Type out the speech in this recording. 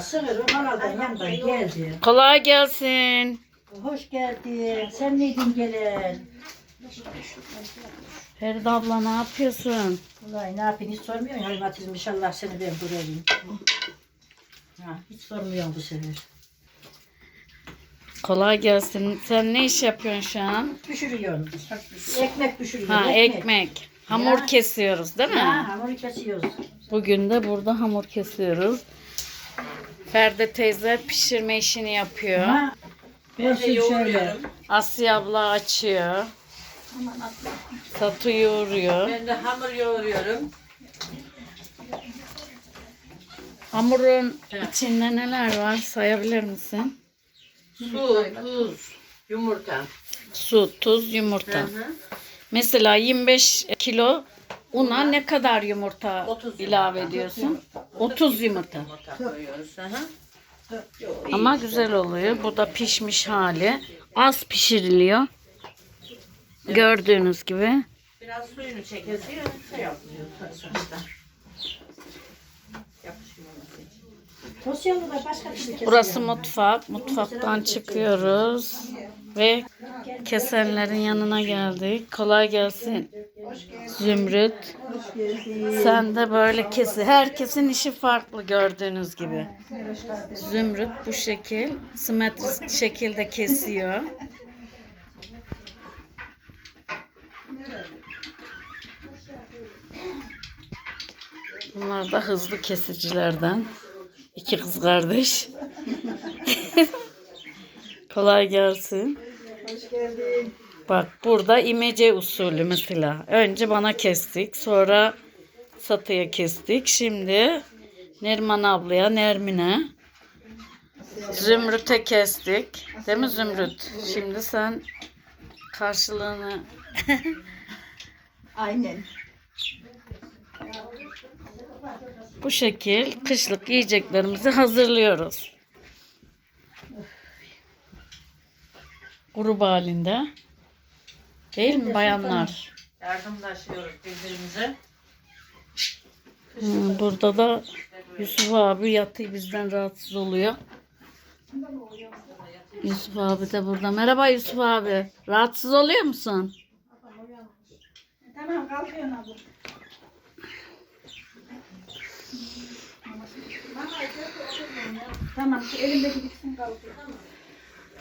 Sığır geldi. Kolay gelsin. Hoş geldin. Sen miydin gelen? Feride abla ne yapıyorsun? Vallahi ne yapayım hiç sormuyorsun. Haymatizm inşallah seni ben göreyim. Ha, hiç sormuyorsun bu sefer. Kolay gelsin. Sen ne iş yapıyorsun şu an? Pişiriyorsun. Ekmek pişiriyorsun. Ha ekmek. Hamur Ya. kesiyoruz değil mi? Ha, hamuru kesiyoruz. Bugün de burada hamur kesiyoruz. Feride teyze pişirme işini yapıyor. Ha, ben de şöyle. Asya abla açıyor. Satu yoğuruyor. Ben de hamur yoğuruyorum. Hamurun içinde neler var sayabilir misin? Su, tuz, yumurta. Su, tuz, yumurta. Hı hı. Mesela 25 kilo una ne kadar yumurta 30 ilave yumurta. ediyorsun? 30 yumurta. Yumurta koyuyoruz. Ama güzel oluyor. Bu da pişmiş hali. Az pişiriliyor. Gördüğünüz gibi. Biraz suyunu çekeceğiz. Şey yapmıyor sonuçta. Şey Burası mutfak. Mutfaktan çıkıyoruz. Ve kesenlerin yanına geldik. Kolay gelsin. Zümrüt. Sen de böyle kesi. Herkesin işi farklı gördüğünüz gibi. Zümrüt bu şekil. Simetrik şekilde kesiyor. Bunlar da hızlı kesicilerden. İki kız kardeş. Kolay gelsin. Hoş geldin. Bak burada imece usulü mesela. Önce bana kestik. Sonra satıya kestik. Şimdi Nerman ablaya, Nermin'e. Zümrüt'e kestik. Değil mi Zümrüt? Şimdi sen karşılığını Aynen. bu şekil kışlık yiyeceklerimizi hazırlıyoruz. Grup halinde. Değil mi bayanlar? Yardımlaşıyoruz birbirimize. Hmm, Burada da Yusuf abi yatıyor bizden rahatsız oluyor. Yusuf abi de burada. Merhaba Yusuf abi. Rahatsız oluyor musun? Tamam kalkıyorsun abi. Tamam şu elimdeki bitsin kalkıyor.